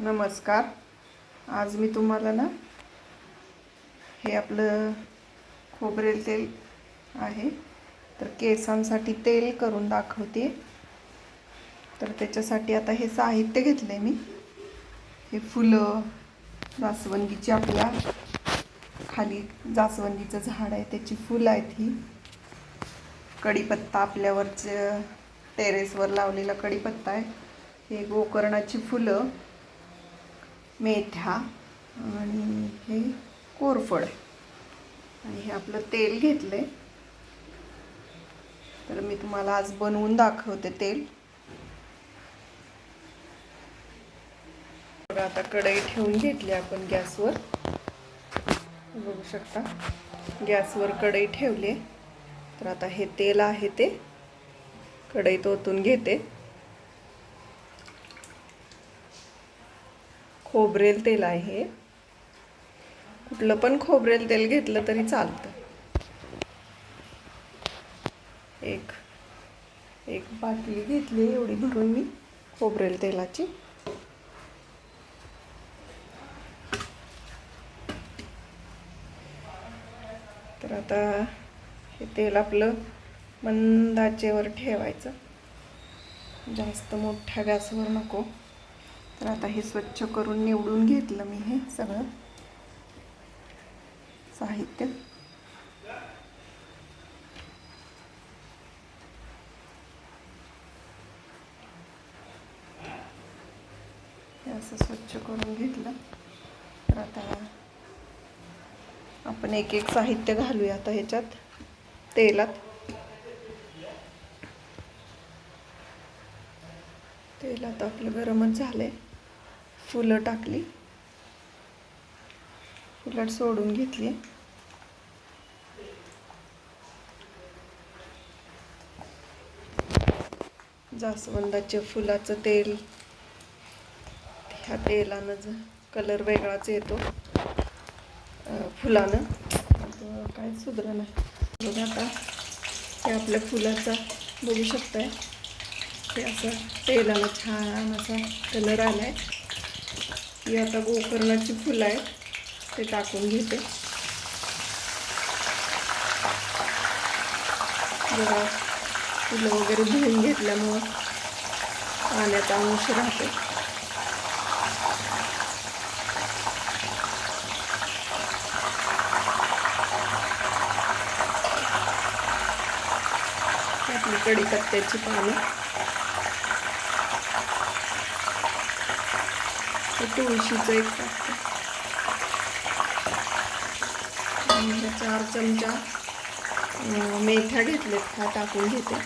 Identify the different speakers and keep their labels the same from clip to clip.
Speaker 1: नमस्कार. आज मी तुम्हाला ना हे आपलं खोबरेल तेल आहे. तर केसांसाठी तेल करून दाखवते. तर त्याच्यासाठी आता हे साहित्य घेतलं आहे मी. हे फुलं जास्वंदीची आपल्या खाली जास्वंदीचं झाड आहे. त्याची फुलं आहेत ही. कढीपत्ता आपल्यावरचं टेरेसवर लावलेला कढीपत्ता आहे. हे गोकर्णाची फुलं. मेथ्या आणि हे कोरफड. आणि हे आपलं तेल घेतलं आहे तर मी तुम्हाला आज बनवून दाखवते तेल. बघा आता कढई ठेवून घेतली आपण गॅसवर. बघू शकता गॅसवर कढई ठेवली तर आता हे तेल आहे ते. कढईत ओतून घेते. खोबरेल तेल आहे. कुठलं पण खोबरेल तेल घेतलं तरी चालतं. एक एक बाटली घेतली एवढी भरून मी खोबरेल तेलाची. तर आता हे तेल आपलं मंदाचेवर ठेवायचं. जास्त मोठ्या गॅसवर नको. तर आता हे स्वच्छ करून निवडून घेतलं मी हे सगळं. साहित्य. हे असं स्वच्छ करून घेतलं. तर आता आपण एक एक साहित्य घालूया आता ह्याच्यात तेलात. तेलात आपलं गरमच झालं आहे फुलं टाकली. फुलट सोडून घेतली. जास्वंदाच्या फुलाचं तेल. ह्या तेलानं ज कलर वेगळाच येतो. फुलानं. काय सुधर नाही. बघा आता हे आपल्या फुलाचा बघू शकताय. हे असं तेलानं छान असा कलर आला आहे ही आता गोकर्णाची फुलं आहेत ते टाकून घेते. जरा फुलं वगैरे धुवून घेतल्यामुळं पाण्याचा अंश राहते. आपली कढीपत्त्याची पानं. तुळशीचं एक टाकते चार चमचा मेथ्या घेतलेत हा टाकून घेते.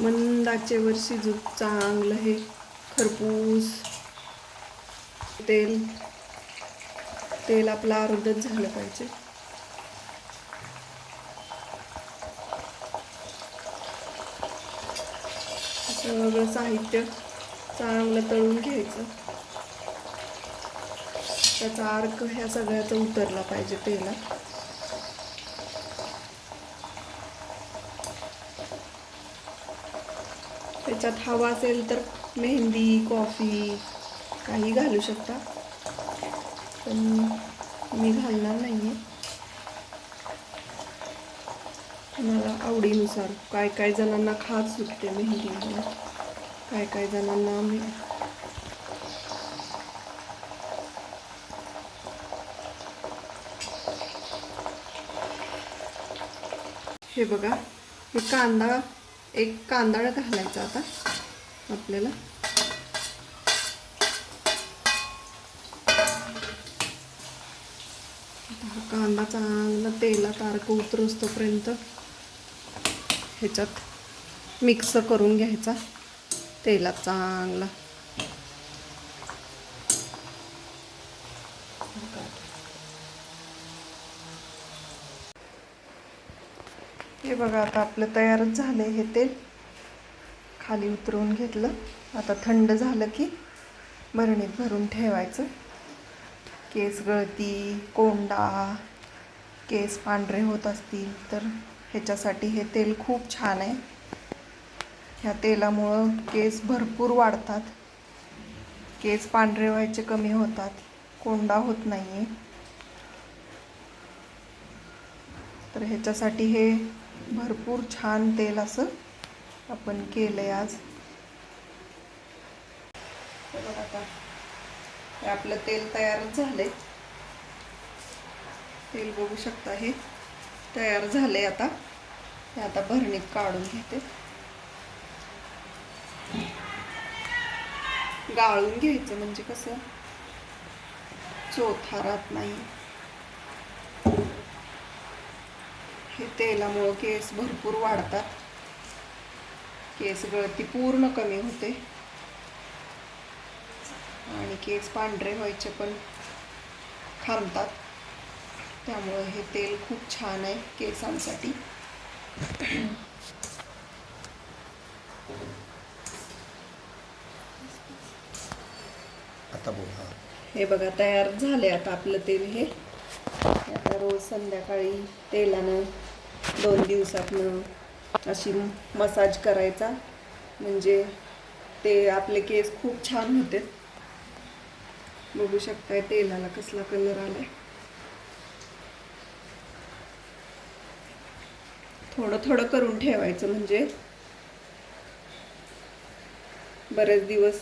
Speaker 1: मंदाचेवर शिजू चांगलं हे खरपूस तेल तेल आपलं अर्धच झालं पाहिजे. सगळं साहित्य चांगलं तळून घ्यायचं. त्याचा अर्क ह्या सगळ्याचा उतरला पाहिजे तेलात त्याच्यात हवा असेल तर मेहंदी कॉफी काही घालू शकता. पण मी घालणार नाही आहे मला आवडीनुसार काय काय जणांना खात सुटते मेहंदी काय काय जणांना मी हे बघा हे कांदा एक कांदाळा घालायचा आता आपल्याला. हा कांदा चांगला तेलात अर्क उतरोस तोपर्यंत ह्याच्यात मिक्स करून घ्यायचा तेलात चांगला. हे बघा आता आपलं तयारच झालं हे तेल. खाली उतरवून घेतलं. आता थंड झालं की भरणीत भरून ठेवायचं. केस गळती कोंडा केस पांढरे होत असतील तर ह्याच्यासाठी हे तेल खूप छान आहे. ह्या तेलामुळं केस भरपूर वाढतात. केस पांढरे व्हायचे कमी होतात. कोंडा होत नाही आहे तर ह्याच्यासाठी हे भरपूर छान तेल असं आपण केलं आहे आज बघा आता हे आपलं तेल तयारच झालंय. तेल बघू शकता हे. तयार झाले आता. हे आता भरणीत काढून घेते. गाळून घ्यायचं म्हणजे कसं? चोथा राहत नाही. हे तेलामुळं केस भरपूर वाढतात. केस गळती पूर्ण कमी होते. आणि केस पांढरे व्हायचे पण. थांबतात त्यामुळं हे तेल खूप छान आहे केसांसाठी.
Speaker 2: आता बोल हा
Speaker 1: बघा तयार झाले आता आपलं तेल हे. आता रोज संध्याकाळी तेलानं दोन दिवसातनं अशी मसाज करायचा. म्हणजे ते आपले केस खूप छान होते. बघू शकताय तेलाला कसला कलर आलाय. थोडं थोडं करून ठेवायचं म्हणजे बरेच दिवस